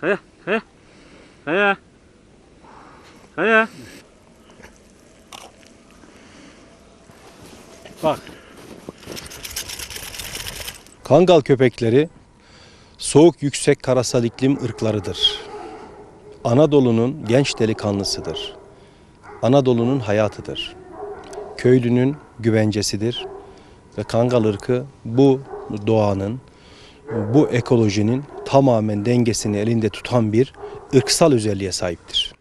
Kaya, kaya. Kaya. Kaya. Bak. Kangal köpekleri soğuk yüksek karasal iklim ırklarıdır. Anadolu'nun genç delikanlısıdır. Anadolu'nun hayatıdır. Köylünün güvencesidir ve kangal ırkı bu doğanın, bu ekolojinin tamamen dengesini elinde tutan bir ırksal özelliğe sahiptir.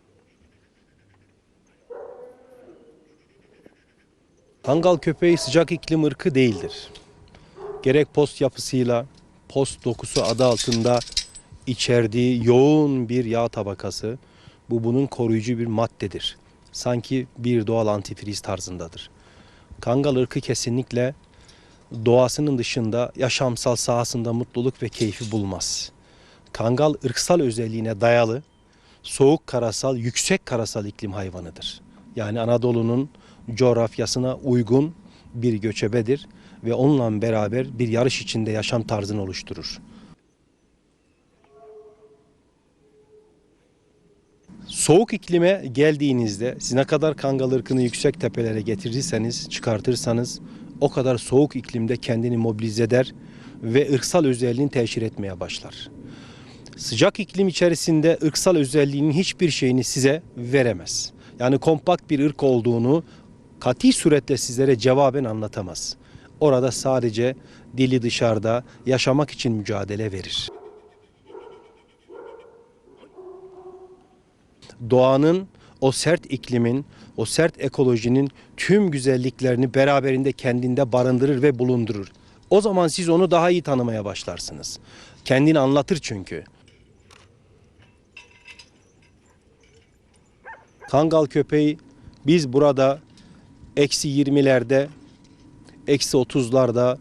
Kangal köpeği sıcak iklim ırkı değildir. Gerek post yapısıyla, post dokusu adı altında içerdiği yoğun bir yağ tabakası, bu bunun koruyucu bir maddedir. Sanki bir doğal antifriz tarzındadır. Kangal ırkı kesinlikle doğasının dışında yaşamsal sahasında mutluluk ve keyfi bulmaz. Kangal ırksal özelliğine dayalı soğuk karasal, yüksek karasal iklim hayvanıdır. Yani Anadolu'nun coğrafyasına uygun bir göçebedir ve onunla beraber bir yarış içinde yaşam tarzını oluşturur. Soğuk iklime geldiğinizde siz ne kadar kangal ırkını yüksek tepelere getirirseniz, çıkartırsanız o kadar soğuk iklimde kendini mobilize eder ve ırksal özelliğini teşhir etmeye başlar. Sıcak iklim içerisinde ırksal özelliğinin hiçbir şeyini size veremez. Yani kompakt bir ırk olduğunu kati suretle sizlere cevaben anlatamaz. Orada sadece dili dışarıda yaşamak için mücadele verir. Doğanın o sert iklimin, o sert ekolojinin tüm güzelliklerini beraberinde kendinde barındırır ve bulundurur. O zaman siz onu daha iyi tanımaya başlarsınız. Kendini anlatır çünkü. Kangal köpeği biz burada eksi 20'lerde, eksi 30'larda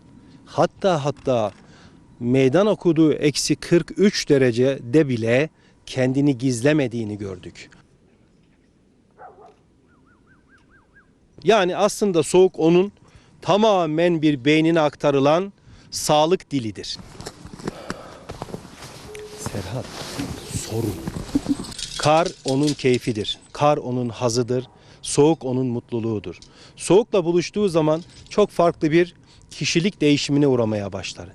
hatta hatta meydan okuduğu eksi 43 derecede bile kendini gizlemediğini gördük. Yani aslında soğuk onun tamamen bir beynine aktarılan sağlık dilidir. Serhat, sorun. Kar onun keyfidir. Kar onun hazıdır. Soğuk onun mutluluğudur. Soğukla buluştuğu zaman çok farklı bir kişilik değişimine uğramaya başlar.